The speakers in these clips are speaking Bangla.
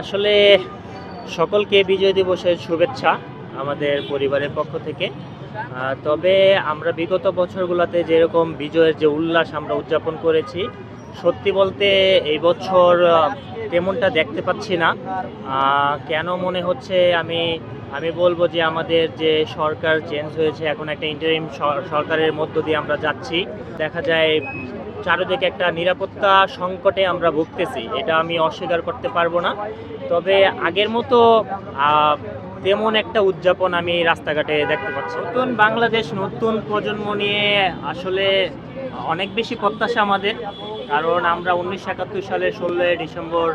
আসলে সকলকে বিজয় দিবসের শুভেচ্ছা আমাদের পরিবারের পক্ষ থেকে। তবে আমরা বিগত বছরগুলোতে যেরকম বিজয়ের যে উল্লাস আমরা উদযাপন করেছি, সত্যি বলতে এই বছর তেমনটা দেখতে পাচ্ছি না। কেন মনে হচ্ছে আমি আমি বলব যে আমাদের যে সরকার চেঞ্জ হয়েছে, এখন একটা ইন্টারিম সরকারের মধ্য দিয়ে আমরা যাচ্ছি। দেখা যায় চারিদিকে একটা নিরাপত্তা সংকটে আমরা ভুগতেছি, এটা আমি অস্বীকার করতে পারব না। তবে আগের মতো তেমন একটা উদযাপন আমি রাস্তাঘাটে দেখতে পাচ্ছি। নতুন বাংলাদেশ, নতুন প্রজন্ম নিয়ে আসলে অনেক বেশি প্রত্যাশা আমাদের, কারণ আমরা উনিশশো একাত্তর সালের ষোলোই ডিসেম্বর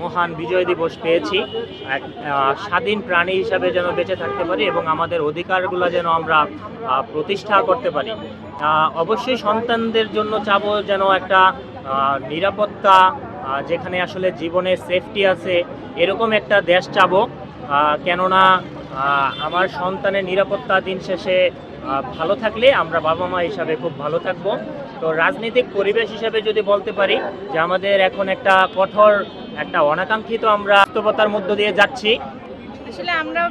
মহান বিজয় দিবস পেয়েছি। এক স্বাধীন প্রাণী হিসাবে যেন বেঁচে থাকতে পারি এবং আমাদের অধিকারগুলো যেন আমরা প্রতিষ্ঠা করতে পারি। অবশ্যই সন্তানদের জন্য চাবো যেন একটা নিরাপত্তা যেখানে আসলে জীবনের সেফটি আছে, এরকম একটা দেশ চাবো। কেননা আমার সন্তানের নিরাপত্তা দিন শেষে ভালো থাকলে আমরা বাবা মা হিসাবে খুব ভালো থাকব। তো রাজনৈতিক পরিবেশ হিসাবে যদি বলতে পারি যে আমাদের এখন একটা কঠোর একটা অনাকাঙ্ক্ষিত আমরা বাস্তবতার মধ্য দিয়ে যাচ্ছি। আসলে আমরা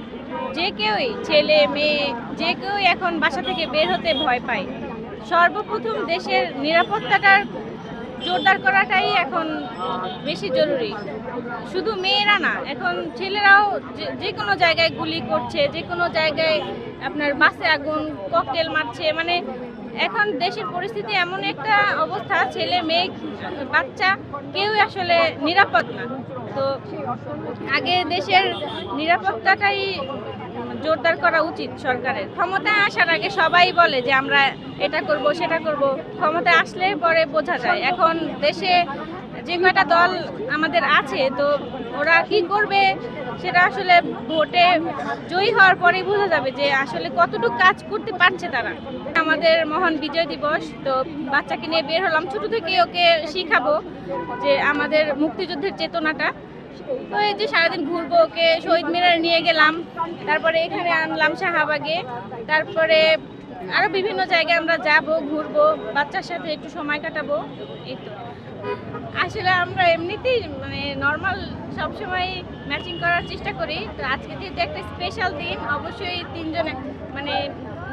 যে কেউই ছেলে, মেয়ে, যে কেউই এখন বাসা থেকে বের হতে ভয় পায়। সর্বপ্রথম দেশের নিরাপত্তাটার জোরদার করাটাই এখন বেশি জরুরি। শুধু মেয়েরা না, এখন ছেলেরাও যে- কোনো জায়গায় গুলি করছে, যে কোনো জায়গায় আপনার বাসে আগুন, ককটেল মারছে মানে এখন দেশের পরিস্থিতি এমন একটা অবস্থা, ছেলে, মেয়ে, বাচ্চা কেউ আসলে নিরাপদ না। তো আগে দেশের নিরাপত্তাটাই জোরদার করা উচিত সরকারের। ক্ষমতায় আসার আগে সবাই বলে যে আমরা এটা করব, সেটা করব। ক্ষমতায় আসলে পরে বোঝা যায়। এখন দেশে যে কয়টা দল আমাদের আছে, তো ওরা কি করবে সেটা আসলে ভোটে জয়ী হওয়ার পরেই বোঝা যাবে যে আসলে কতটুকু কাজ করতে পারছে তারা। আমাদের মহান বিজয় দিবস, তো বাচ্চাকে নিয়ে বের হলাম। ছোট থেকে ওকে শিখাবো যে আমাদের মুক্তিযুদ্ধের চেতনাটা। তো এই যে সারাদিন ঘুরবো ওকে, শহীদ মিনারে নিয়ে গেলাম। তারপরে এখানে আনলাম শাহবাগে। তারপরে আরও বিভিন্ন জায়গায় আমরা যাব, ঘুরবো, বাচ্চার সাথে একটু সময় কাটাবো। এই তো। আসলে আমরা এমনিতেই মানে নর্মাল সবসময় ম্যাচিং করার চেষ্টা করি। তো আজকে যেহেতু একটা স্পেশাল দিন অবশ্যই তিনজনে মানে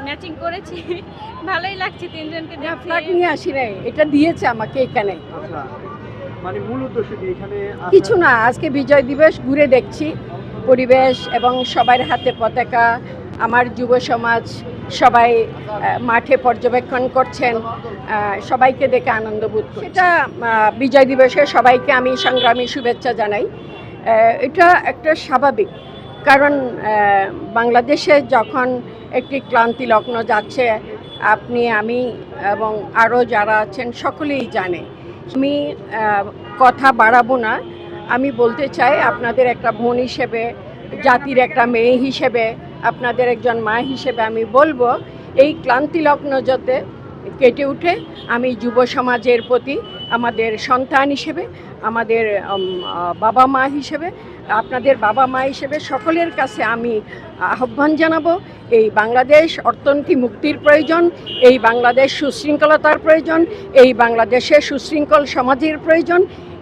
ম্যাচিং করেছি। ভালোই লাগছে তিনজনকে নিয়ে আসি নাই এটা দিয়েছে আমাকে এখানে। আচ্ছা মানে মূল উদ্দেশ্য কি? এখানে কিছু না আজকে বিজয় দিবস ঘুরে দেখছি পরিবেশ এবং সবার হাতে পতাকা আমার যুব সমাজ সবাই মাঠে পর্যবেক্ষণ করছেন সবাইকে দেখে আনন্দ বোধ। সেটা বিজয় দিবসে সবাইকে আমি সংগ্রামী শুভেচ্ছা জানাই। এটা একটা স্বাভাবিক, কারণ বাংলাদেশে যখন একটি ক্লান্তি লগ্ন যাচ্ছে, আপনি, আমি এবং আরও যারা আছেন, সকলেই জানে। আমি কথা বাড়াবো না। আমি বলতে চাই আপনাদের একটা বোন হিসেবে জাতির একটা মেয়ে হিসেবে, আপনাদের একজন মা হিসেবে আমি বলব, এই ক্লান্তি লগ্ন যাতে কেটে উঠে, আমি যুব সমাজের প্রতি আমাদের সন্তান হিসেবে, আমাদের বাবা মা হিসেবে, আপনাদের বাবা মা হিসেবে সকলের কাছে আমি আহ্বান জানাব, এই বাংলাদেশ অর্থনীতি মুক্তির প্রয়োজন, এই বাংলাদেশ সুশৃঙ্খলতার প্রয়োজন, এই বাংলাদেশে সুশৃঙ্খল সমাজের প্রয়োজন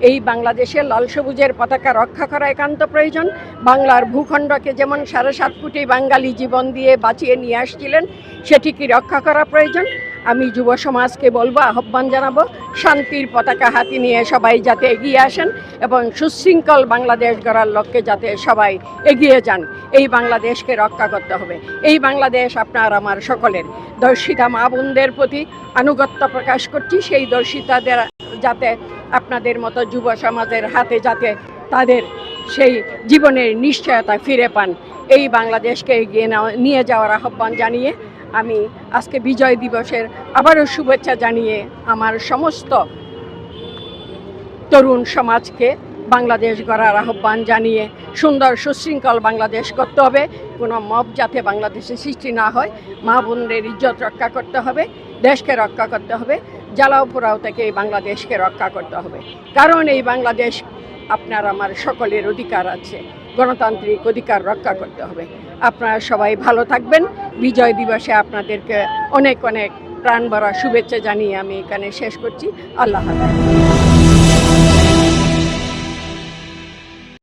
এই বাংলাদেশে লাল সবুজের পতাকা রক্ষা করা একান্ত প্রয়োজন। বাংলার ভূখণ্ডকে যেমন সাড়ে সাত কোটি বাঙালি জীবন দিয়ে বাঁচিয়ে নিয়ে আসছিলেন সেটিকে রক্ষা করা প্রয়োজন? আমি যুব সমাজকে বলব, আহ্বান জানাব, শান্তির পতাকা হাতি নিয়ে সবাই যাতে এগিয়ে আসেন এবং সুশৃঙ্খল বাংলাদেশ গড়ার লক্ষ্যে যাতে সবাই এগিয়ে যান, এই বাংলাদেশকে রক্ষা করতে হবে। এই বাংলাদেশ আপনার আমার সকলের। দর্শিতা মা বোনদের প্রতি আনুগত্য প্রকাশ করছি, সেই দর্শিতাদের যাতে আপনাদের মতো যুব সমাজের হাতে যাতে তাদের সেই জীবনের নিশ্চয়তা ফিরে পান। এই বাংলাদেশকে এগিয়ে নিয়ে যাওয়ার আহ্বান জানিয়ে আমি আজকে বিজয় দিবসের আবারও শুভেচ্ছা জানিয়ে আমার সমস্ত তরুণ সমাজকে বাংলাদেশ গড়ার আহ্বান জানিয়ে সুন্দর সুশৃঙ্খল বাংলাদেশ করতে হবে। কোনো মব যাতে বাংলাদেশে সৃষ্টি না হয়, মা বোনদের ইজ্জত রক্ষা করতে হবে, দেশকে রক্ষা করতে হবে। জ্বালাও পোড়াও থেকে এই বাংলাদেশকে রক্ষা করতে হবে। কারণ এই বাংলাদেশ আপনার আমার সকলের অধিকার আছে। গণতান্ত্রিক অধিকার রক্ষা করতে হবে। আপনারা সবাই ভালো থাকবেন। বিজয় দিবসে আপনাদেরকে অনেক অনেক প্রাণ ভরা শুভেচ্ছা জানিয়ে আমি এখানে শেষ করছি। আল্লাহ হাফেজ।